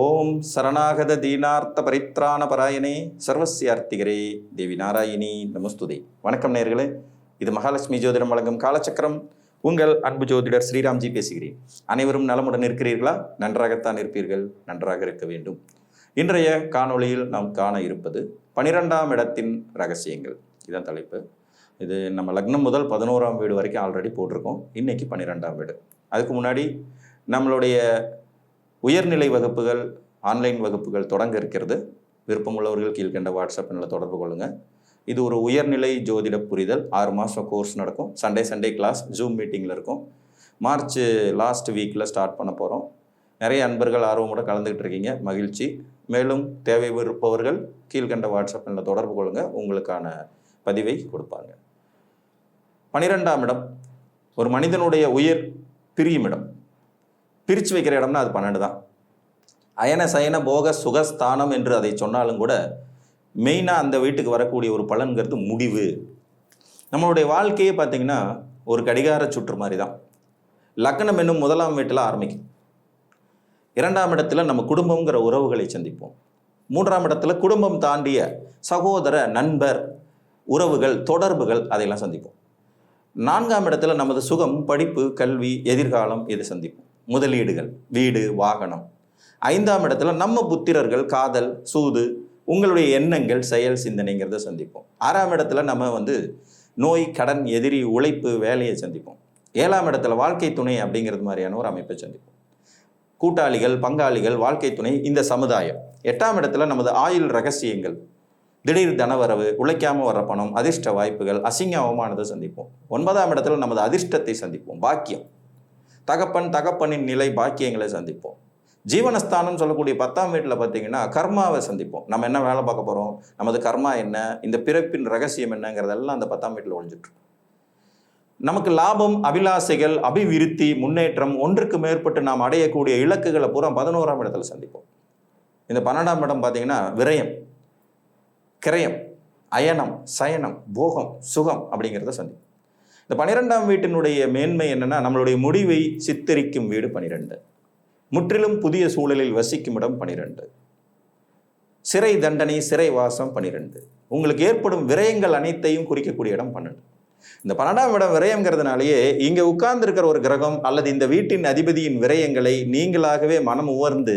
ஓம் சரணாகத தீனார்த்த பரித்ராண பராயணே சர்வசியார்த்திகரே தேவி நாராயணி நமஸ்துதே. வணக்கம் நேர்களே இது மகாலட்சுமி ஜோதிடம் வழங்கும் காலச்சக்கரம். உங்கள் அன்பு ஜோதிடர் ஸ்ரீராம்ஜி பேசுகிறேன். அனைவரும் நலமுடன் இருக்கிறீர்களா? நன்றாகத்தான் இருப்பீர்கள். நன்றாக இருக்க வேண்டும். இன்றைய காணொளியில் நாம் காண இருப்பது பனிரெண்டாம் இடத்தின் ரகசியங்கள். இதான் தலைப்பு. இது நம்ம லக்னம் முதல் பதினோராம் வீடு வரைக்கும் ஆல்ரெடி போட்டிருக்கோம். இன்னைக்கு பன்னிரெண்டாம் வீடு. அதுக்கு முன்னாடி நம்மளுடைய உயர்நிலை வகுப்புகள் ஆன்லைன் வகுப்புகள் தொடங்க இருக்கிறது. விருப்பமுள்ளவர்கள் கீழ்கண்ட வாட்ஸ்அப் எண்ணில் தொடர்பு கொள்ளுங்கள் இது ஒரு உயர்நிலை ஜோதிட புரிதல். ஆறு மாதம் கோர்ஸ் நடக்கும். சண்டே சண்டே கிளாஸ் ஜூம் மீட்டிங்கில் இருக்கும். மார்ச் லாஸ்ட் வீக்கில் ஸ்டார்ட் பண்ண போகிறோம் நிறைய அன்பர்கள் ஆர்வமோடு கலந்துக்கிட்டு இருக்கீங்க. மகிழ்ச்சி. மேலும் தேவை இருப்பவர்கள் கீழ்கண்ட வாட்ஸ்அப் எண்ணில் தொடர்பு கொள்ளுங்கள் உங்களுக்கான பதிவை கொடுப்பாங்க. பனிரெண்டாம் இடம். ஒரு மனிதனுடைய உயிர் பிரியும் இடம். பிரித்து வைக்கிற இடம்னா அது பன்னெண்டு தான். அயன சயன போக சுகஸ்தானம் என்று அதை சொன்னாலும் கூட மெயினாக அந்த வீட்டுக்கு வரக்கூடிய ஒரு பலன்கிறது முடிவு. நம்மளுடைய வாழ்க்கையே பார்த்திங்கன்னா ஒரு கடிகார சுற்று மாதிரி தான். லக்னம் என்னும் முதலாம் வீட்டில் ஆரம்பிக்கும். இரண்டாம் இடத்துல நம்ம குடும்பங்கிற உறவுகளை சந்திப்போம். மூன்றாம் இடத்துல குடும்பம் தாண்டிய சகோதர நண்பர் உறவுகள் தொடர்புகள் அதையெல்லாம் சந்திப்போம். நான்காம் இடத்துல நமது சுகம் படிப்பு கல்வி எதிர்காலம் இதை சந்திப்போம். முதலீடுகள் வீடு வாகனம். ஐந்தாம் இடத்துல நம்ம புத்திரர்கள் காதல் சூது உங்களுடைய எண்ணங்கள் செயல் சிந்தனைங்கிறத சந்திப்போம். ஆறாம் இடத்துல நம்ம வந்து நோய் கடன் எதிரி உழைப்பு வேலையை சந்திப்போம். ஏழாம் இடத்துல வாழ்க்கை துணை அப்படிங்கிறது மாதிரியான ஒரு அமைப்பை சந்திப்போம். கூட்டாளிகள் பங்காளிகள் வாழ்க்கை துணை இந்த சமுதாயம். எட்டாம் இடத்துல நமது ஆயுள் ரகசியங்கள். திடீர் தனவரவு உழைக்காமல் வர பணம் அதிர்ஷ்ட வாய்ப்புகள் அசிங்க அவமானத்தை சந்திப்போம். ஒன்பதாம் இடத்துல நமது அதிர்ஷ்டத்தை சந்திப்போம். பாக்கியம் தகப்பன் தகப்பனின் நிலை பாக்கியங்களை சந்திப்போம். ஜீவனஸ்தானம் சொல்லக்கூடிய பத்தாம் வீட்டில் பார்த்தீங்கன்னா கர்மாவை சந்திப்போம். நம்ம என்ன வேலை பார்க்க போகிறோம் நமது கர்மா என்ன? இந்த பிறப்பின் ரகசியம் என்னங்கிறதெல்லாம் அந்த பத்தாம் வீட்டில் ஒழிஞ்சிட்டு நமக்கு லாபம் அபிலாசைகள் அபிவிருத்தி முன்னேற்றம் ஒன்றுக்கு மேற்பட்டு நாம் அடையக்கூடிய இலக்குகளை பூரா பதினோராம் இடத்துல சந்திப்போம். இந்த பன்னெண்டாம் இடம் பார்த்தீங்கன்னா விரயம் கிரயம் அயனம் சயனம் போகம் சுகம் அப்படிங்கிறத சந்திப்போம். இந்த பனிரெண்டாம் வீட்டினுடைய மேன்மை என்னென்னா நம்மளுடைய முடிவை சித்தரிக்கும் வீடு பனிரெண்டு. முற்றிலும் புதிய சூழலில் வசிக்கும் இடம் பனிரெண்டு. சிறை தண்டனை சிறை வாசம் பனிரெண்டு. உங்களுக்கு ஏற்படும் விரயங்கள் அனைத்தையும் குறிக்கக்கூடிய இடம் பன்னெண்டு. இந்த பன்னெண்டாம் இடம் விரயங்கிறதுனாலேயே இங்கே உட்கார்ந்துருக்கிற ஒரு கிரகம் அல்லது இந்த வீட்டின் அதிபதியின் விரயங்களை நீங்களாகவே மனம் உவர்ந்து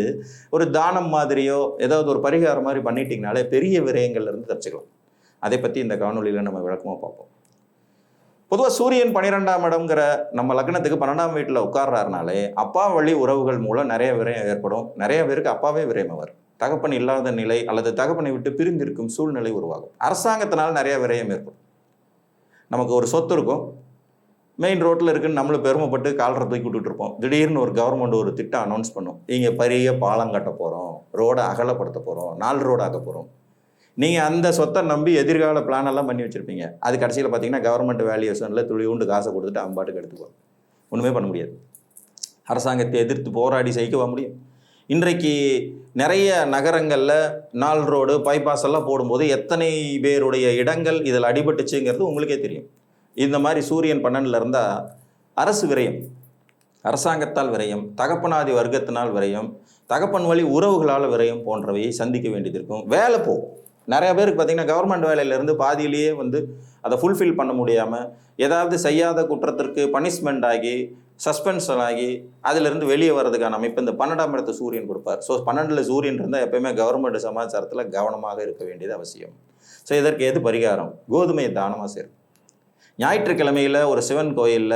ஒரு தானம் மாதிரியோ ஏதாவது ஒரு பரிகாரம் மாதிரி பண்ணிட்டீங்கனாலே பெரிய விரயங்கள்லேருந்து தச்சுக்கலாம் தப்பிச்சுக்கலாம். அதை பற்றி இந்த காணொலியில் நம்ம விளக்கமாக பார்ப்போம். பொதுவாக சூரியன் பன்னிரெண்டாம் இடம்ங்கிற நம்ம லக்னத்துக்கு பன்னெண்டாம் வீட்டில் உட்கார்றாருனாலே அப்பா வழி உறவுகள் மூலம் நிறைய விரயம் ஏற்படும். நிறைய பேருக்கு அப்பாவே விரயமவர் தகப்பன் இல்லாத நிலை அல்லது தகப்பனை விட்டு பிரிந்திருக்கும் சூழ்நிலை உருவாகும். அரசாங்கத்தினால் நிறைய விரயம் ஏற்படும். நமக்கு ஒரு சொத்து இருக்கும். மெயின் ரோட்டில் இருக்குன்னு நம்மளும் பெருமைப்பட்டு காலரை தூக்கி விட்டுட்டு இருப்போம். திடீர்னு ஒரு கவர்மெண்ட் ஒரு திட்டம் அனௌன்ஸ் பண்ணும். இங்கே பெரிய பாலம் கட்ட போகிறோம் ரோடை அகலப்படுத்த போகிறோம் நாலு ரோடு ஆக்க போகிறோம் நீங்கள் அந்த சொத்தை நம்பி எதிர்கால பிளான் எல்லாம் பண்ணி வச்சுருப்பீங்க. அது கடைசியில் பார்த்தீங்கன்னா கவர்மெண்ட் வேல்யூஷனில் துளி உண்டு காசை கொடுத்துட்டு அம்பாட்டுக்கு எடுத்துக்குவாங்க ஒன்றுமே பண்ண முடியாது. அரசாங்கத்தை எதிர்த்து போராடி ஜெயிக்கவா முடியும். இன்றைக்கு நிறைய நகரங்களில் நாள் ரோடு பைபாஸ் எல்லாம் போடும்போது எத்தனை பேருடைய இடங்கள் இதில் அடிபட்டுச்சுங்கிறது உங்களுக்கே தெரியும். இந்த மாதிரி சூரியன் பன்னெண்டில் இருந்தால் அரசு விரயம். அரசாங்கத்தால் விரயம் தகப்பனாதி வர்க்கத்தினால் விரயம் தகப்பன் வழி உறவுகளால் விரயம் போன்றவையை சந்திக்க வேண்டியது இருக்கும். வேலை போகும் நிறைய பேருக்கு பார்த்தீங்கன்னா கவர்மெண்ட் வேலையிலேருந்து பாதியிலேயே வந்து அதை ஃபுல்ஃபில் பண்ண முடியாமல் ஏதாவது செய்யாத குற்றத்திற்கு பனிஷ்மெண்ட் ஆகி சஸ்பென்ஷன் ஆகி அதிலிருந்து வெளியே வர்றதுக்கான அமைப்பு இந்த பன்னெண்டாம் இடத்து சூரியன் கொடுப்பார். ஸோ பன்னெண்டில் சூரியன் இருந்தால் எப்பயுமே கவர்மெண்ட் சமாச்சாரத்தில் கவனமாக இருக்க வேண்டியது அவசியம். ஸோ இதற்கு எது பரிகாரம்? கோதுமையை தானமாக சேரும். ஞாயிற்றுக்கிழமையில் ஒரு சிவன் கோயிலில்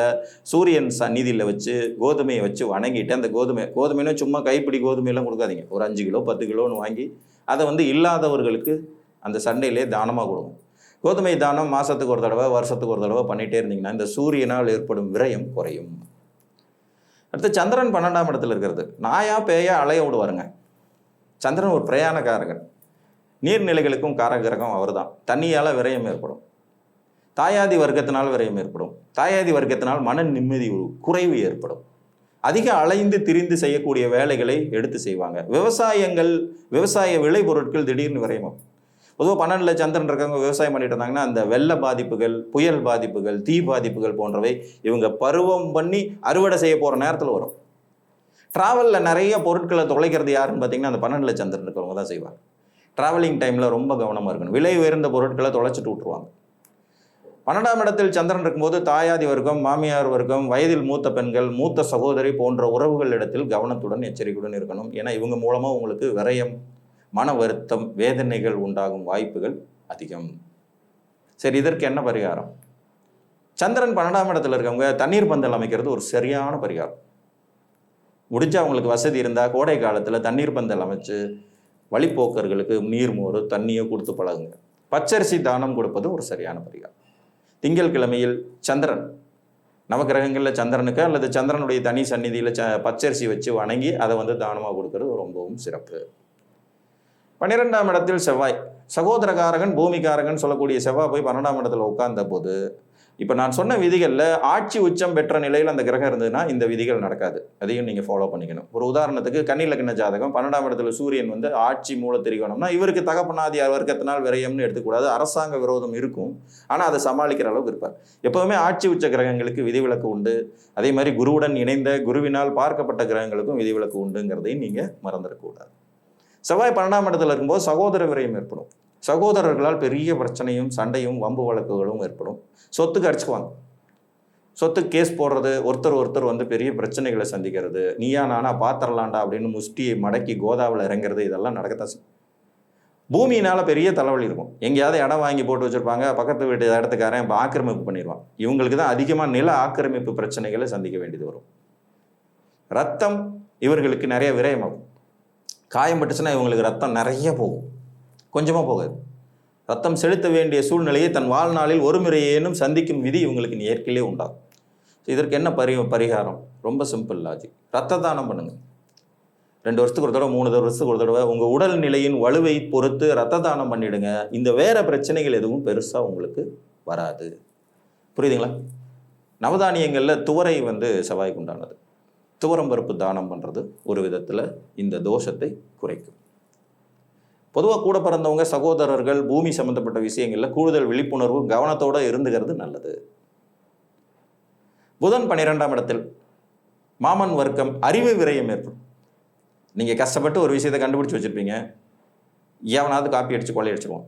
சூரியன் சந்நிதியில் வச்சு கோதுமையை வச்சு வணங்கிட்டு அந்த கோதுமை கோதுமைன்னா சும்மா கைப்பிடி கோதுமையெல்லாம் கொடுக்காதீங்க. ஒரு அஞ்சு கிலோ பத்து கிலோன்னு வாங்கி அதை வந்து இல்லாதவர்களுக்கு அந்த சண்டையிலே தானமாக கொடுங்க. கோதுமை தானம் மாதத்துக்கு ஒரு தடவை வருஷத்துக்கு ஒரு தடவை பண்ணிகிட்டே இருந்தீங்கன்னா இந்த சூரியனால் ஏற்படும் விரயம் குறையும். அடுத்து சந்திரன் பன்னெண்டாம் இடத்துல இருக்கிறது. நாயா பேயா அலைய விடுவாருங்க. சந்திரன் ஒரு பிரயாணக்காரகன். நீர்நிலைகளுக்கும் காரகிரகம் அவர் தான் தண்ணியால் விரயம் ஏற்படும். தாயாதி வர்க்கத்தினால் விரயம் ஏற்படும். தாயாதி வர்க்கத்தினால் மன நிம்மதி குறைவு ஏற்படும். அதிக அலைந்து திரிந்து செய்யக்கூடிய வேலைகளை எடுத்து செய்வாங்க. விவசாயங்கள் விவசாய விளைபொருட்கள் திடீர்னு விரயமாகும். பொதுவாக பன்னெண்டில் சந்திரன் இருக்கவங்க விவசாயம் பண்ணிட்டு இருந்தாங்கன்னா அந்த வெள்ள பாதிப்புகள் புயல் பாதிப்புகள் தீ பாதிப்புகள் போன்றவை இவங்க பருவம் பண்ணி அறுவடை செய்ய போகிற நேரத்தில் வரும். ட்ராவலில் நிறைய பொருட்களை தொலைக்கிறது யாருன்னு பார்த்தீங்கன்னா அந்த பன்னெண்டில் சந்திரன் இருக்கிறவங்க தான் செய்வாங்க. ட்ராவலிங் டைமில் ரொம்ப கவனமாக இருக்கணும். விலை உயர்ந்த பொருட்களை தொலைச்சிட்டு விட்ருவாங்க பன்னெண்டாம் இடத்தில் சந்திரன் இருக்கும்போது தாயாதி வர்க்கம் மாமியார் வர்க்கம் வயதில் மூத்த பெண்கள் மூத்த சகோதரி போன்ற உறவுகள் இடத்தில் கவனத்துடன் எச்சரிக்கையுடன் இருக்கணும். ஏன்னா இவங்க மூலமாக உங்களுக்கு விரயம் மன வருத்தம் வேதனைகள் உண்டாகும் வாய்ப்புகள் அதிகம். சரி இதற்கு என்ன பரிகாரம்? சந்திரன் பன்னெண்டாம் இடத்துல இருக்கவங்க தண்ணீர் பந்தல் அமைக்கிறது ஒரு சரியான பரிகாரம். முடிஞ்சா அவங்களுக்கு வசதி இருந்தால் கோடை காலத்தில் தண்ணீர் பந்தல் அமைச்சு வழிப்போக்கர்களுக்கு நீர்மோர் தண்ணியோ கொடுத்து பழகுங்க. பச்சரிசி தானம் கொடுப்பது ஒரு சரியான பரிகாரம். திங்கள் கிழமையில் சந்திரன். நவகிரகங்களில் சந்திரனுக்கு அல்லது சந்திரனுடைய தனி சந்நிதியில் ச பச்சரிசி வச்சு வணங்கி அதை வந்து தானமாக கொடுக்கறது ரொம்பவும் சிறப்பு. பன்னிரெண்டாம் இடத்தில் செவ்வாய். சகோதரகாரகன் பூமிகாரகன் சொல்லக்கூடிய செவ்வாய் போய் பன்னெண்டாம் இடத்துல உட்கார்ந்த போது இப்போ நான் சொன்ன விதிகளில் ஆட்சி உச்சம் பெற்ற நிலையில் அந்த கிரகம் இருந்ததுன்னா இந்த விதிகள் நடக்காது. அதையும் நீங்கள் ஃபாலோ பண்ணிக்கணும். ஒரு உதாரணத்துக்கு கன்னிலக்கண ஜாதகம் பன்னெண்டாம் இடத்துல சூரியன் வந்து ஆட்சி மூல திரிகோணம்னா இவருக்கு தகப்பனாதி வர்க்கத்தினால் விரயம்னு எடுத்துக்கூடாது. அரசாங்க விரோதம் இருக்கும். ஆனால் அதை சமாளிக்கிற அளவுக்கு இருப்பார். எப்போவுமே ஆட்சி உச்ச கிரகங்களுக்கு விதிவிலக்கு உண்டு. அதே மாதிரி குருவுடன் இணைந்த குருவினால் பார்க்கப்பட்ட கிரகங்களுக்கும் விதிவிலக்கு உண்டுங்கிறதையும் நீங்கள் மறந்துடக்கூடாது. செவ்வாய் பன்னெண்டாம் இடத்துல இருக்கும்போது சகோதர விரயம் ஏற்படும். சகோதரர்களால் பெரிய பிரச்சனையும் சண்டையும் வம்பு வழக்குகளும் ஏற்படும். சொத்துக்கு அடிச்சுக்குவாங்க. சொத்துக்கு கேஸ் போடுறது ஒருத்தர் ஒருத்தர் வந்து பெரிய பிரச்சனைகளை சந்திக்கிறது. நீயா நானா பாத்திரலாண்டா அப்படின்னு முஷ்டியை மடக்கி கோதாவில் இறங்குறது இதெல்லாம் நடக்கத்தான் செய்யும். பூமியினால் பெரிய தலைவலி இருக்கும். எங்கேயாவது இடம் வாங்கி போட்டு வச்சுருப்பாங்க பக்கத்து வீட்டு இடத்துக்காரன் இப்போ ஆக்கிரமிப்பு பண்ணிடுவான். இவங்களுக்கு தான் அதிகமாக நில ஆக்கிரமிப்பு பிரச்சனைகளை சந்திக்க வேண்டியது வரும். ரத்தம் இவர்களுக்கு நிறைய விரயமாகும். காயம் பட்டுச்சுன்னா இவங்களுக்கு ரத்தம் நிறைய போகும். கொஞ்சமாக போகாது. ரத்தம் செலுத்த வேண்டிய சூழ்நிலையை தன் வாழ்நாளில் ஒரு முறையேனும் சந்திக்கும் விதி இவங்களுக்கு இயற்கையிலே உண்டாகும். இதற்கு என்ன பரி பரிகாரம்? ரொம்ப சிம்பிள் லாஜிக் ரத்த தானம் பண்ணுங்க. ரெண்டு வருஷத்துக்கு ஒரு தடவை மூணு வருஷத்துக்கு ஒரு தடவை உங்கள் உடல் நிலையின் வலுவை பொறுத்து ரத்த தானம் பண்ணிடுங்க. இந்த வேறு பிரச்சனைகள் எதுவும் பெருசாக உங்களுக்கு வராது. புரியுதுங்களா? நவதானியங்களில் துவரை வந்து செவ்வாய்க்கு உண்டானது. துவரம் பருப்பு தானம் பண்ணுறது ஒரு விதத்தில் இந்த தோஷத்தை குறைக்கும். பொதுவாக கூட பிறந்தவங்க சகோதரர்கள் பூமி சம்பந்தப்பட்ட விஷயங்களில் கூடுதல் விழிப்புணர்வு கவனத்தோடு இருந்துகிறது நல்லது. புதன் பன்னிரெண்டாம் இடத்தில் மாமன் வர்க்கம் அறிவு விரயம் ஏற்படும். நீங்கள் கஷ்டப்பட்டு ஒரு விஷயத்தை கண்டுபிடிச்சி வச்சுருப்பீங்க. எவனாவது காப்பி அடித்து கொள்ளையடிச்சிருவோம்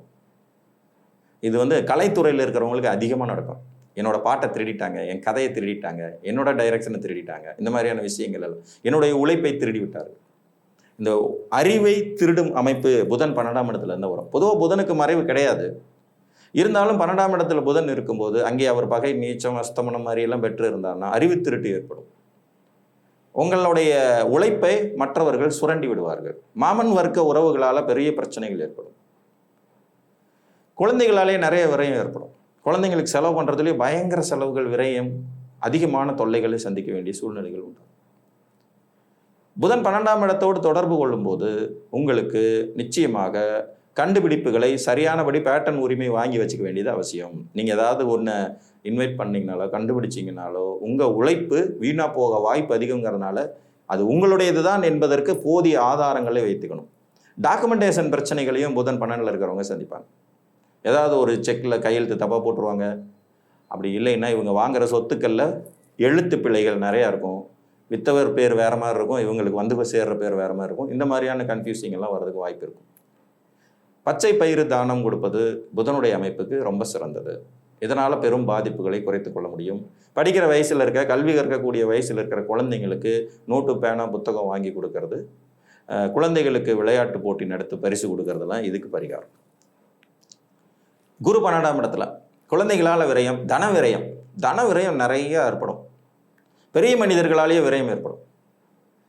இது வந்து கலைத்துறையில் இருக்கிறவங்களுக்கு அதிகமாக நடக்கும். என்னோட பாட்டை திருடிட்டாங்க என் கதையை திருடிட்டாங்க என்னோட டைரக்ஷனை திருடிட்டாங்க இந்த மாதிரியான விஷயங்கள் எல்லாம். என்னுடைய உழைப்பை திருடி விட்டார்கள் இந்த அறிவை திருடும் அமைப்பு புதன் பன்னெண்டாம் இடத்துல இருந்து வரும். பொதுவாக புதனுக்கு மறைவு கிடையாது. இருந்தாலும் பன்னெண்டாம் இடத்துல புதன் இருக்கும்போது அங்கே அவர் பகை நீச்சம் அஸ்தமனம் மாதிரி எல்லாம் பெற்று இருந்தார்னா அறிவு திருட்டு ஏற்படும். உங்களுடைய உழைப்பை மற்றவர்கள் சுரண்டி விடுவார்கள். மாமன் வர்க்க உறவுகளால் பெரிய பிரச்சனைகள் ஏற்படும். குழந்தைகளாலே நிறைய விரயம் ஏற்படும். குழந்தைங்களுக்கு செலவு பண்ணுறதுலேயே பயங்கர செலவுகள் விரயம் அதிகமான தொல்லைகளை சந்திக்க வேண்டிய சூழ்நிலைகள் உண்டு. புதன் பன்னெண்டாம் இடத்தோடு தொடர்பு கொள்ளும்போது உங்களுக்கு நிச்சயமாக கண்டுபிடிப்புகளை சரியானபடி பேட்டர்ன் உரிமை வாங்கி வச்சுக்க வேண்டியது அவசியம். நீங்கள் ஏதாவது ஒன்று இன்வைட் பண்ணிங்கனாலோ கண்டுபிடிச்சிங்கனாலோ உங்கள் உழைப்பு வீணாக போக வாய்ப்பு அதிகங்கிறதுனால அது உங்களுடையது தான் என்பதற்கு போதிய ஆதாரங்களை வைத்துக்கணும். டாக்குமெண்டேஷன் பிரச்சனைகளையும் புதன் பன்னெண்டில் இருக்கிறவங்க சந்திப்பாங்க. ஏதாவது ஒரு செக்கில் கையெழுத்து தப்பாக போட்டுருவாங்க. அப்படி இல்லைன்னா இவங்க வாங்குகிற சொத்துக்களில் எழுத்து பிழைகள் நிறையா இருக்கும். வித்தவர் பேர் வேறு மாதிரி இருக்கும் இவங்களுக்கு வந்து சேர்கிற பேர் வேறு மாதிரி இருக்கும். இந்த மாதிரியான கன்ஃபியூசிங்கெல்லாம் வரதுக்கு வாய்ப்பு இருக்கும். பச்சை பயிறு தானம் கொடுப்பது புதனுடைய அமைப்புக்கு ரொம்ப சிறந்தது. இதனால் பெரும் பாதிப்புகளை குறைத்து கொள்ள முடியும். படிக்கிற வயசில் இருக்க கல்வி கற்கக்கூடிய வயசில் இருக்கிற குழந்தைங்களுக்கு நோட்டு பேனா புத்தகம் வாங்கி கொடுக்கறது குழந்தைகளுக்கு விளையாட்டு போட்டி நடத்து பரிசு கொடுக்கறதெல்லாம் இதுக்கு பரிகாரம். குரு பன்னெண்டாம் இடத்துல. குழந்தைகளால் விரயம் தன விரயம். தன விரயம் நிறைய ஏற்படும். பெரிய மனிதர்களாலேயே விரயம் ஏற்படும்.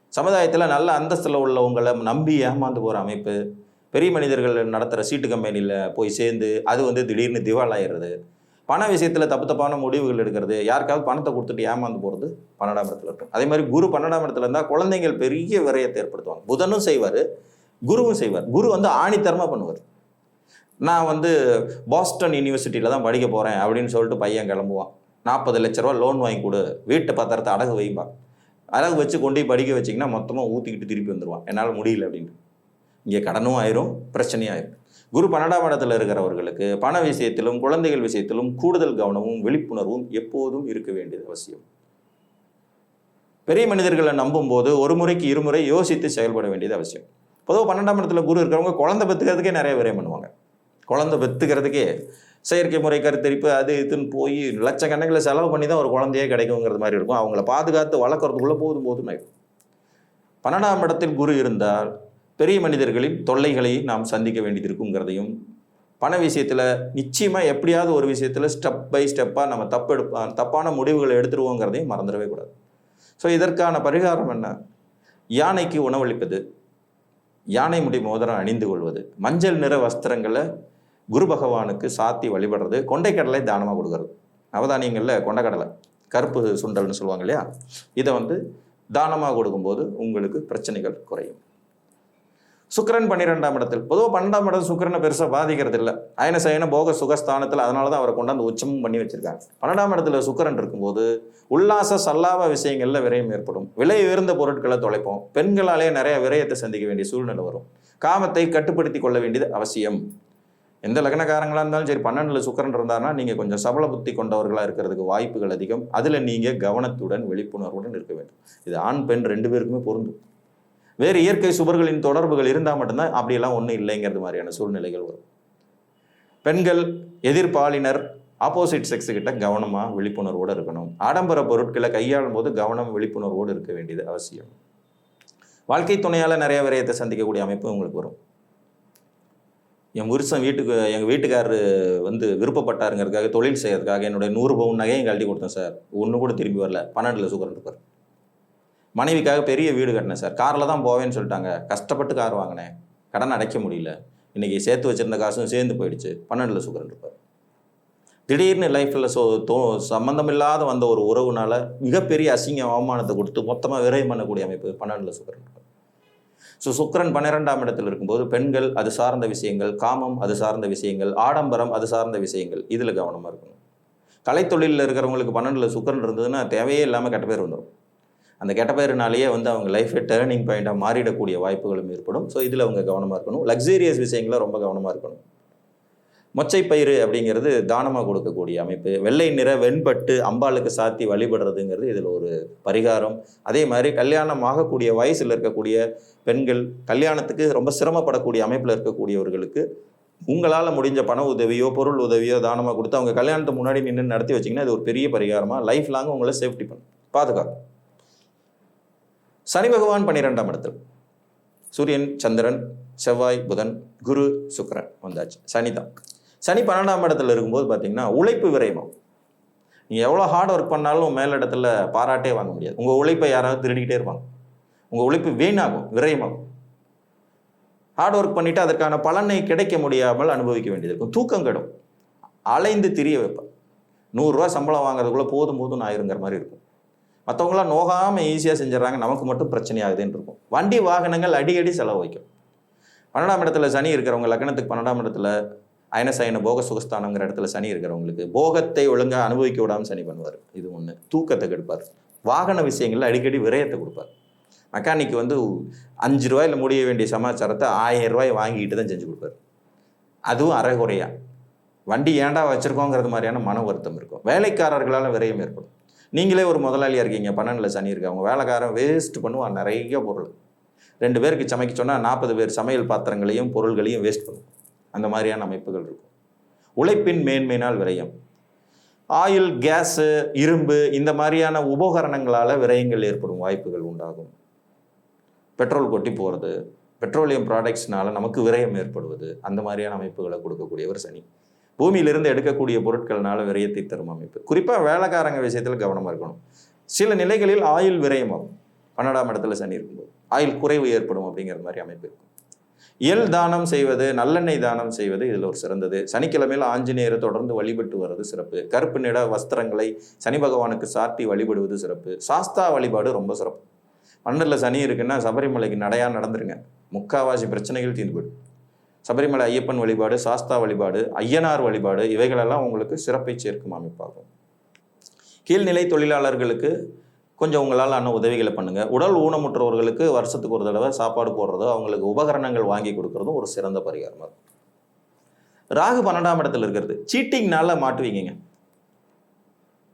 சமுதாயத்தில் நல்ல அந்தஸ்தில் உள்ளவங்களை நம்பி ஏமாந்து போகிற அமைப்பு பெரிய மனிதர்கள் நடத்துகிற சீட்டு கம்பெனியில் போய் சேர்ந்து அது வந்து திடீர்னு திவாலாயிடுறது. பண விஷயத்தில் தப்பு தப்பான முடிவுகள் எடுக்கிறது. யாருக்காவது பணத்தை கொடுத்துட்டு ஏமாந்து போகிறது பன்னெண்டாம் இடத்துல இருக்கும். அதே மாதிரி குரு பன்னெண்டாம் இடத்துல இருந்தால் குழந்தைகள் பெரிய விரயத்தை ஏற்படுத்துவாங்க. புதனும் செய்வார் குருவும் செய்வார். குரு வந்து ஆணித்தரமாக பண்ணுவார். நான் வந்து பாஸ்டன் யூனிவர்சிட்டியில் தான் படிக்க போகிறேன் அப்படின்னு சொல்லிட்டு பையன் கிளம்புவான். நாற்பது லட்ச ரூபா லோன் வாங்கி கொடு. வீட்டு பத்திரத்தை அடகு வைப்பா அடகு வச்சு கொண்டு போய் படிக்க வச்சிங்கன்னா மொத்தமாக ஊற்றிக்கிட்டு திருப்பி வந்துடுவான் என்னால் முடியல அப்படின்ட்டு. இங்கே கடனும் ஆயிரும் பிரச்சனையும் ஆயிரும். குரு பன்னெண்டாம் இடத்துல இருக்கிறவர்களுக்கு பண விஷயத்திலும் குழந்தைகள் விஷயத்திலும் கூடுதல் கவனமும் விழிப்புணர்வும் எப்போதும் இருக்க வேண்டியது அவசியம். பெரிய மனிதர்களை நம்பும்போது ஒரு முறைக்கு இருமுறை யோசித்து செயல்பட வேண்டியது அவசியம். பொதுவாக பன்னெண்டாம் இடத்துல குரு இருக்கிறவங்க குழந்தை பத்துக்கிறதுக்கே நிறைய விரயம் பண்ணுவாங்க. குழந்தை பெற்றுக்கிறதுக்கே செயற்கை முறை கருத்தரிப்பு அது இதுன்னு போய் லட்சக்கணக்கில் செலவு பண்ணி தான் ஒரு குழந்தையே கிடைக்குங்கிறது மாதிரி இருக்கும். அவங்கள பாதுகாத்து வளர்க்குறதுக்குள்ளே போதும் போதும். பன்னெண்டாம் இடத்தில் குரு இருந்தால் பெரிய மனிதர்களின் தொல்லைகளை நாம் சந்திக்க வேண்டியது இருக்குங்கிறதையும் பண விஷயத்தில் நிச்சயமாக எப்படியாவது ஒரு விஷயத்தில் ஸ்டெப் பை ஸ்டெப்பாக நம்ம தப்பு எடுப்ப தப்பான முடிவுகளை எடுத்துருவோங்கிறதையும் மறந்துடவே கூடாது. ஸோ இதற்கான பரிகாரம் என்ன? யானைக்கு உணவளிப்பது யானை முடி மோதிரம் அணிந்து கொள்வது மஞ்சள் நிற வஸ்திரங்களை குரு பகவானுக்கு சாத்தி வழிபடுறது கொண்டைக்கடலை தானமாக கொடுக்கறது. அவதானியங்களில் கொண்டைக்கடலை கருப்பு சுண்டல்னு சொல்லுவாங்க இல்லையா? இதை வந்து தானமாக கொடுக்கும்போது உங்களுக்கு பிரச்சனைகள் குறையும். சுக்கிரன் பன்னிரெண்டாம் இடத்தில். பொதுவாக பன்னெண்டாம் இடம் சுக்கிரனை பெருசாக பாதிக்கிறது இல்லை. அயன சயன போக சுகஸ்தானத்தில் அதனால தான் அவரை கொண்டாந்து உச்சமும் பண்ணி வச்சிருக்காங்க. பன்னெண்டாம் இடத்துல சுக்கிரன் இருக்கும்போது உல்லாச சல்லாப விஷயங்களில் விரயம் ஏற்படும். விலை உயர்ந்த பொருட்களை தொலைப்போம். பெண்களாலே நிறைய விரயத்தை சந்திக்க வேண்டிய சூழ்நிலை வரும். காமத்தை கட்டுப்படுத்தி கொள்ள வேண்டியது அவசியம். எந்த லக்னக்காரங்களாக இருந்தாலும் சரி பன்னெண்டில் சுக்கரன் இருந்தார்னா நீங்கள் கொஞ்சம் சபல புத்தி கொண்டவர்களாக இருக்கிறதுக்கு வாய்ப்புகள் அதிகம். அதில் நீங்கள் கவனத்துடன் விழிப்புணர்வுடன் இருக்க வேண்டும். இது ஆண் பெண் ரெண்டு பேருக்குமே பொருந்தும். வேறு இயற்கை சுவர்களின் தொடர்புகள் இருந்தால் மட்டும்தான் அப்படியெல்லாம் ஒன்றும் இல்லைங்கிறது மாதிரியான சூழ்நிலைகள் வரும். பெண்கள் எதிர்பாலினர் ஆப்போசிட் செக்ஸுக்கிட்ட கவனமாக விழிப்புணர்வோடு இருக்கணும். ஆடம்பர பொருட்களை கையாளும் போது கவனம் விழிப்புணர்வோடு இருக்க வேண்டியது அவசியம். வாழ்க்கை துணையால் நிறைய விரயத்தை சந்திக்கக்கூடிய அமைப்பு உங்களுக்கு வரும். என் புருஷன் வீட்டுக்கு எங்கள் வீட்டுக்காரரு வந்து விருப்பப்பட்டாருங்கிறதுக்காக தொழில் செய்கிறதுக்காக என்னுடைய நூறு பவுன் நகையும் கழட்டி கொடுத்தேன் சார். ஒன்று கூட திரும்பி வரல. பன்னெண்டில் சுகர் இருப்பார் மனைவிக்காக பெரிய வீடு கட்டினேன் சார். காரில் தான் போவேன்னு சொல்லிட்டாங்க. கஷ்டப்பட்டு கார் வாங்கினேன். கடன் அடைக்க முடியல. இன்னைக்கு சேர்த்து வச்சிருந்த காசும் சேர்ந்து போயிடுச்சு. பன்னெண்டில் சுகர் இருப்பார் திடீர்னு லைஃப்பில் சோ தோ சம்மந்தமில்லாத வந்த ஒரு உறவுனால மிகப்பெரிய அசிங்க அவமானத்தை கொடுத்து மொத்தமாக விரயம் பண்ணக்கூடிய அமைப்பு பன்னெண்டில் சுகர் இருப்பார் ஸோ சுக்கிரன் பன்னிரெண்டாம் இடத்தில் இருக்கும்போது பெண்கள் அது சார்ந்த விஷயங்கள் காமம் அது சார்ந்த விஷயங்கள் ஆடம்பரம் அது சார்ந்த விஷயங்கள் இதில் கவனமாக இருக்கணும். கலைத்தொழிலில் இருக்கிறவங்களுக்கு பன்னெண்டில் சுக்கிரன் இருந்ததுன்னா தேவையே இல்லாமல் கெட்ட பேர் வந்துடும் அந்த கெட்ட பேருனாலேயே வந்து அவங்க லைஃபே டேர்னிங் பாயிண்ட்டாக மாறிடக்கூடிய வாய்ப்புகளும் ஏற்படும். ஸோ இதில் அவங்க கவனமாக இருக்கணும். லக்ஸீரியஸ் விஷயங்களை ரொம்ப கவனமாக இருக்கணும். மொச்சைப்பயிறு அப்படிங்கிறது தானமாக கொடுக்கக்கூடிய அமைப்பு. வெள்ளை நிற வெண்பட்டு அம்பாளுக்கு சாத்தி வழிபடுறதுங்கிறது இதில் ஒரு பரிகாரம். அதே மாதிரி கல்யாணம் ஆகக்கூடிய வயசில் இருக்கக்கூடிய பெண்கள் கல்யாணத்துக்கு ரொம்ப சிரமப்படக்கூடிய அமைப்பில் இருக்கக்கூடியவர்களுக்கு உங்களால் முடிஞ்ச பண உதவியோ பொருள் உதவியோ தானமாக கொடுத்து அவங்க கல்யாணத்துக்கு முன்னாடி நின்று நடத்தி வச்சிங்கன்னா இது ஒரு பெரிய பரிகாரமாக லைஃப் லாங் உங்களை சேஃப்டி பண்ணும். பாதுகாக்கும். சனி பகவான் பன்னிரெண்டாம் இடத்தில். சூரியன் சந்திரன் செவ்வாய் புதன் குரு சுக்கரன் வந்தாச்சு. சனி தான் சனி பன்னெண்டாம் இடத்துல இருக்கும்போது பார்த்தீங்கன்னா உழைப்பு விரைவம் நீங்கள் எவ்வளோ ஹார்ட் ஒர்க் பண்ணாலும் மேலிடத்துல பாராட்டே வாங்க முடியாது. உங்கள் உழைப்பை யாராவது திருடிக்கிட்டே இருப்பாங்க. உங்கள் உழைப்பு வீணாகும் விரயமாகும் ஹார்ட் ஒர்க் பண்ணிவிட்டு அதற்கான பலனை கிடைக்க முடியாமல் அனுபவிக்க வேண்டியது இருக்கும். தூக்கம் கெடும். அலைந்து திரிய வைப்பேன் நூறுரூவா சம்பளம் வாங்குறதுக்குள்ளே போதும் போதும்னு ஆயிருங்கிற மாதிரி இருக்கும். மற்றவங்களாம் நோகாமல் ஈஸியாக செஞ்சிடறாங்க. நமக்கு மட்டும் பிரச்சனை ஆகுதுன்னு இருக்கும். வண்டி வாகனங்கள் அடிக்கடி செலவு வைக்கும் பன்னெண்டாம் இடத்துல சனி இருக்கிறவங்க லக்னத்துக்கு பன்னெண்டாம் இடத்துல அயனசயன போக சுகஸ்தானங்கிற இடத்துல சனி இருக்கிறவங்களுக்கு போகத்தை ஒழுங்காக அனுபவிக்க விடாமல் சனி பண்ணுவார். இது ஒன்று தூக்கத்தை கெடுப்பார். வாகன விஷயங்களில் அடிக்கடி விரயத்தை கொடுப்பார். மெக்கானிக் வந்து அஞ்சு ரூபாயில் முடிய வேண்டிய சமாச்சாரத்தை ஆயிரம் ரூபாய் வாங்கிட்டு தான் செஞ்சு கொடுப்பார். அதுவும் அரைகுறையா வண்டி ஏன்டா வச்சுருக்கோங்கிறது மாதிரியான மன வருத்தம் இருக்கும். வேலைக்காரர்களால் விரயம் ஏற்படும். நீங்களே ஒரு முதலாளியாக இருக்கீங்க. பன்னெண்டில் சனி இருக்கு. அவங்க வேலைக்காரன் வேஸ்ட் பண்ணுவான். நிறைய பொருள். ரெண்டு பேருக்கு சமைக்க சொன்னால் நாற்பது பேர் சமையல் பாத்திரங்களையும் பொருள்களையும் வேஸ்ட் பண்ணுவோம் அந்த மாதிரியான அமைப்புகள் இருக்கும். உழைப்பின் மேன்மையினால் விரயம். ஆயில் கேஸு இரும்பு இந்த மாதிரியான உபகரணங்களால் விரயங்கள் ஏற்படும் வாய்ப்புகள் உண்டாகும். பெட்ரோல் கொட்டி போகிறது பெட்ரோலியம் ப்ராடக்ட்ஸ்னால நமக்கு விரயம் ஏற்படுவது அந்த மாதிரியான அமைப்புகளை கொடுக்கக்கூடியவர் சனி. பூமியிலிருந்து எடுக்கக்கூடிய பொருட்கள்னால விரயத்தை தரும் அமைப்பு. குறிப்பாக வேலைக்காரங்க விஷயத்தில் கவனமாக இருக்கணும். சில நிலைகளில் ஆயில் விரயமாகும். பன்னெண்டாம் இடத்துல சனி இருக்கும்போது. ஆயில் குறைவு ஏற்படும் அப்படிங்கிற மாதிரி அமைப்பு இருக்கும். எல் தானம் செய்வது நல்லெண்ணெய் தானம் செய்வது இதில் ஒரு சிறந்தது. சனிக்கிழமையில் ஆஞ்சநேயரை தொடர்ந்து வழிபட்டு வர்றது சிறப்பு. கருப்பு நிற வஸ்திரங்களை சனி பகவானுக்கு சாட்டி வழிபடுவது சிறப்பு. சாஸ்தா வழிபாடு ரொம்ப சிறப்பு. பன்னெண்டில் சனி இருக்குன்னா சபரிமலைக்கு நடையா நடந்துருங்க. முக்காவாசி பிரச்சனைகள் தீர்ந்து போயிடும். சபரிமலை ஐயப்பன் வழிபாடு சாஸ்தா வழிபாடு ஐயனார் வழிபாடு இவைகளெல்லாம் உங்களுக்கு சிறப்பை சேர்க்கும் அமைப்பாகும். கீழ்நிலை தொழிலாளர்களுக்கு கொஞ்சம் உங்களால் ஆன உதவிகளை பண்ணுங்கள் உடல் ஊனமுற்றவர்களுக்கு வருஷத்துக்கு ஒரு தடவை சாப்பாடு போடுறதோ அவங்களுக்கு உபகரணங்கள் வாங்கி கொடுக்கறதும் ஒரு சிறந்த பரிகாரமாக இருக்கும். ராகு பன்னெண்டாம் இடத்துல இருக்கிறது. சீட்டிங்னால மாட்டுவீங்க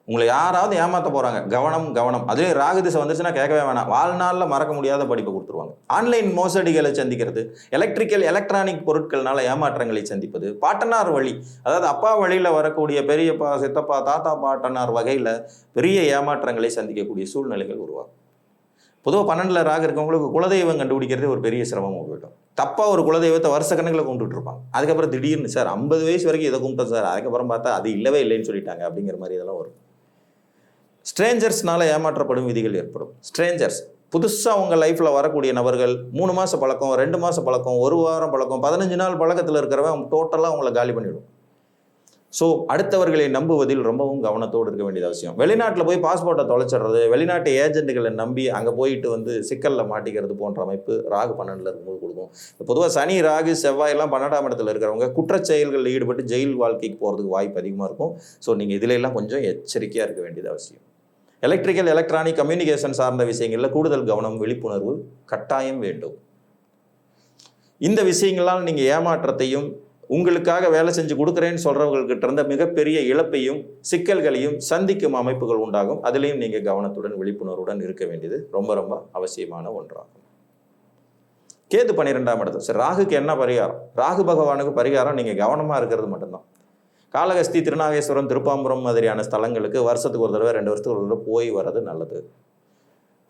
உங்களை யாராவது ஏமாற்ற போறாங்க. கவனம் கவனம். அதுவே ராகு திசை வந்துச்சுன்னா கேட்கவே வேணாம். வாழ்நாளில் மறக்க முடியாத படிப்பை கொடுத்துருவாங்க. ஆன்லைன் மோசடிகளை சந்திக்கிறது எலக்ட்ரிக்கல் எலக்ட்ரானிக் பொருட்கள்னால ஏமாற்றங்களை சந்திப்பது பாட்டனார் வழி அதாவது அப்பா வழியில் வரக்கூடிய பெரியப்பா சித்தப்பா தாத்தா பாட்டனார் வகையில் பெரிய ஏமாற்றங்களை சந்திக்கக்கூடிய சூழ்நிலைகள் உருவாகும். பொதுவாக பன்னெண்டில் ராகு இருக்கவங்களுக்கு குலதெய்வம் கண்டுபிடிக்கிறதே ஒரு பெரிய சிரமமாக போயிடும். தப்பாக ஒரு குலதெய்வத்தை வருஷ கணக்கில் கும்பிட்டுட்டு இருப்பாங்க. அதுக்கப்புறம் திடீர்னு சார் ஐம்பது வயசு வரைக்கும் இதை கும்பிட்டோம் சார்? அதுக்கப்புறம் பார்த்தா அது இல்லவே இல்லைன்னு சொல்லிட்டாங்க. அப்படிங்கிற மாதிரி இதெல்லாம் வரும். ஸ்ட்ரேஞ்சர்ஸ்னால ஏமாற்றப்படும் விதிகள் ஏற்படும். ஸ்ட்ரேஞ்சர்ஸ் புதுசாக உங்கள் லைஃப்பில் வரக்கூடிய நபர்கள் மூணு மாத பழக்கம் ரெண்டு மாத பழக்கம் ஒரு வாரம் பழக்கம் பதினஞ்சு நாள் பழக்கத்தில் இருக்கிறவன் டோட்டலாக உங்களை காலி பண்ணிவிடும் ஸோ அடுத்தவர்களை நம்புவதில் ரொம்பவும் கவனத்தோடு இருக்க வேண்டியது அவசியம். வெளிநாட்டில் போய் பாஸ்போர்ட்டை தொலைச்சிடுறது வெளிநாட்டு ஏஜென்ட்டுகளை நம்பி அங்கே போயிட்டு வந்து சிக்கலில் மாட்டிக்கிறது போன்ற அமைப்பு ராகு பன்னெண்டில் இருக்கும்போது கொடுக்கும். பொதுவாக சனி ராகு செவ்வாயெல்லாம் பன்னெண்டாம் இடத்துல இருக்கிறவங்க குற்றச்செயல்களில் ஈடுபட்டு ஜெயில் வாழ்க்கைக்கு போகிறதுக்கு வாய்ப்பு அதிகமாக இருக்கும். ஸோ நீங்கள் இதிலெல்லாம் கொஞ்சம் எச்சரிக்கையாக இருக்க வேண்டியது அவசியம். எலக்ட்ரிக்கல் எலக்ட்ரானிக் கம்யூனிகேஷன் சார்ந்த விஷயங்களில் கூடுதல் கவனம் விழிப்புணர்வு கட்டாயம் வேண்டும். இந்த விஷயங்களால் நீங்கள் ஏமாற்றத்தையும் உங்களுக்காக வேலை செஞ்சு கொடுக்குறேன்னு சொல்கிறவங்கக்கிட்ட இருந்த மிகப்பெரிய இழப்பையும் சிக்கல்களையும் சந்திக்கும் அமைப்புகள் உண்டாகும். அதுலேயும் நீங்கள் கவனத்துடன் விழிப்புணர்வுடன் இருக்க வேண்டியது ரொம்ப ரொம்ப அவசியமான ஒன்றாகும். கேது பன்னிரெண்டாம் இடத்து சரி ராகுக்கு என்ன பரிகாரம்? ராகு பகவானுக்கு பரிகாரம் நீங்கள் கவனமாக இருக்கிறது மட்டும்தான். காளகஸ்தி திருநாகேஸ்வரம் திருப்பாம்புரம் மாதிரியான ஸ்தலங்களுக்கு வருஷத்துக்கு ஒரு தடவை ரெண்டு வருஷத்துக்கு ஒரு தடவை போய் வர்றது நல்லது.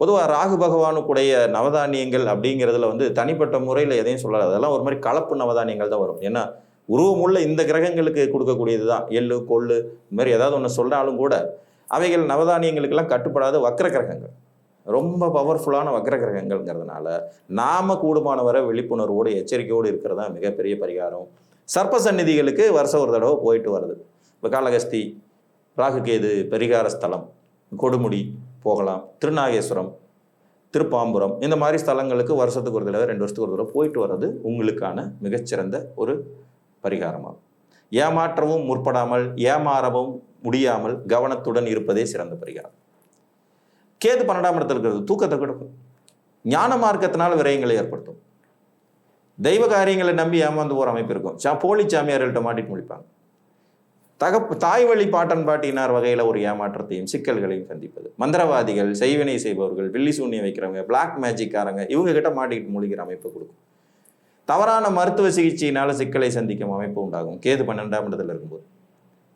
பொதுவாக ராகு பகவானுக்குடைய நவதானியங்கள் அப்படிங்கிறதுல வந்து தனிப்பட்ட முறையில் எதையும் சொல்லாது. அதெல்லாம் ஒரு மாதிரி கலப்பு நவதானியங்கள் தான் வரும். ஏன்னா உருவமுள்ள இந்த கிரகங்களுக்கு கொடுக்கக்கூடியது தான் எள்ளு கொள்ளு இந்த மாதிரி ஏதாவது ஒன்று சொன்னாலும் கூட அவைகள் நவதானியங்களுக்கெல்லாம் கட்டுப்படாத வக்ர கிரகங்கள். ரொம்ப பவர்ஃபுல்லான வக்ர கிரகங்கள்ங்கிறதுனால நாம கூடுமானவரை விழிப்புணர்வோடு எச்சரிக்கையோடு இருக்கிறது தான் மிகப்பெரிய பரிகாரம். சர்ப்ப சந்நிதிகளுக்கு வருஷம் ஒரு தடவை போயிட்டு வருது. இப்போ காளகஸ்தி ராகுகேது பரிகார ஸ்தலம் கொடுமுடி போகலாம் திருநாகேஸ்வரம் திருப்பாம்புரம் இந்த மாதிரி ஸ்தலங்களுக்கு வருஷத்துக்கு ஒரு தடவை ரெண்டு வருஷத்துக்கு ஒரு தடவை போயிட்டு வர்றது உங்களுக்கான மிகச்சிறந்த ஒரு பரிகாரமாகும். ஏமாற்றவும் முற்படாமல் ஏமாறவும் முடியாமல் கவனத்துடன் இருப்பதே சிறந்த பரிகாரம். கேது பன்னெண்டாம் இடத்துல இருக்கிறது தூக்கத்தை கொடுக்கும். ஞான மார்க்கத்தினால் விரயங்களை ஏற்படுத்தும். தெய்வ காரியங்களை நம்பி ஏமாந்து போகிற அமைப்பு இருக்கும். சா போலி சாமியார்கள்ட்ட மாட்டிட்டு முடிப்பாங்க தகப்பு தாய் வழி பாட்டன் பாட்டினார் வகையில் ஒரு ஏமாற்றத்தையும் சிக்கல்களையும் சந்திப்பது. மந்திரவாதிகள் செய்வினை செய்பவர்கள் வில்லி சூன்யம் வைக்கிறவங்க பிளாக் மேஜிக்காரங்க இவங்க கிட்ட மாட்டிக்கிட்டு மூழ்கிற அமைப்பு கொடுக்கும். தவறான மருத்துவ சிகிச்சையினால சிக்கலை சந்திக்கும் அமைப்பு உண்டாகும். கேது பன்னெண்டாம் இடத்துல இருக்கும்போது.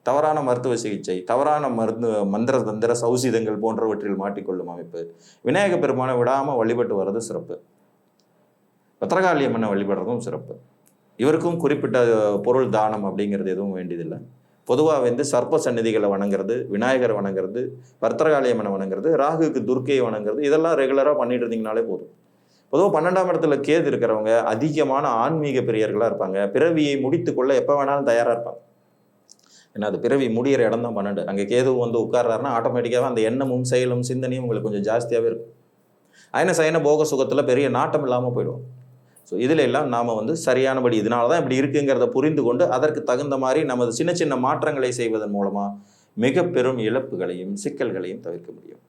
தவறான மருத்துவ சிகிச்சை தவறான மருந்து மந்திர தந்திர சௌசிதங்கள் போன்றவற்றில் மாட்டிக்கொள்ளும் அமைப்பு. விநாயக பெருமானை விடாமல் வழிபட்டு வர்றது சிறப்பு. பத்திரகாளி அம்மனை வழிபடுறதும் சிறப்பு. இவருக்கும் குறிப்பிட்ட பொருள் தானம் அப்படிங்கிறது எதுவும் வேண்டியதில்லை. பொதுவாக வந்து சர்ப்ப சந்நிதிகளை வணங்குறது விநாயகர் வணங்குறது பத்திரகாளி அம்மனை வணங்குறது ராகுக்கு துர்க்கையை வணங்குறது இதெல்லாம் ரெகுலராக பண்ணிட்டு இருந்தீங்கனாலே போதும். பொதுவாக பன்னெண்டாம் இடத்துல கேது இருக்கிறவங்க அதிகமான ஆன்மீக பிரியர்களாக இருப்பாங்க. பிறவியை முடித்துக்கொள்ள எப்போ வேணாலும் தயாராக இருப்பாங்க. ஏன்னா அது பிறவி முடிகிற இடம் தான் பன்னெண்டு. அங்கே கேது வந்து உட்கார்றாருன்னா ஆட்டோமேட்டிக்காகவே அந்த எண்ணமும் செயலும் சிந்தனையும் உங்களுக்கு கொஞ்சம் ஜாஸ்தியாகவே இருக்கும். அயன சயன போக சுகத்தில் பெரிய நாட்டம் இல்லாமல் போயிடுவோம் ஸோ இதில் எல்லாம் நாம் வந்து சரியானபடி இதனால தான் இப்படி இருக்குங்கிறத புரிந்து கொண்டு அதற்கு தகுந்த மாதிரி நமது சின்ன சின்ன மாற்றங்களை செய்வதன் மூலமாக மிக பெரும் இழப்புகளையும் சிக்கல்களையும் தவிர்க்க முடியும்.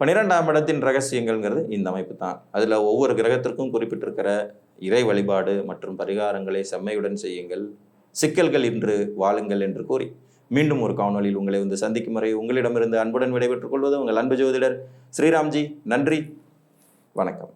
பன்னிரெண்டாம் இடத்தின் ரகசியங்கள்ங்கிறது இந்த அமைப்பு தான் அதில் ஒவ்வொரு கிரகத்திற்கும் குறிப்பிட்டிருக்கிற இறை வழிபாடு மற்றும் பரிகாரங்களை செம்மையுடன் செய்யுங்கள். சிக்கல்கள் இன்று வாழுங்கள் என்று கூறி மீண்டும் ஒரு காணொலியில் உங்களை வந்து சந்திக்கும் வரை உங்களிடமிருந்து அன்புடன் விடைபெற்றுக் கொள்வது உங்கள் அன்பு ஜோதிடர் ஸ்ரீராம்ஜி. நன்றி. வணக்கம்.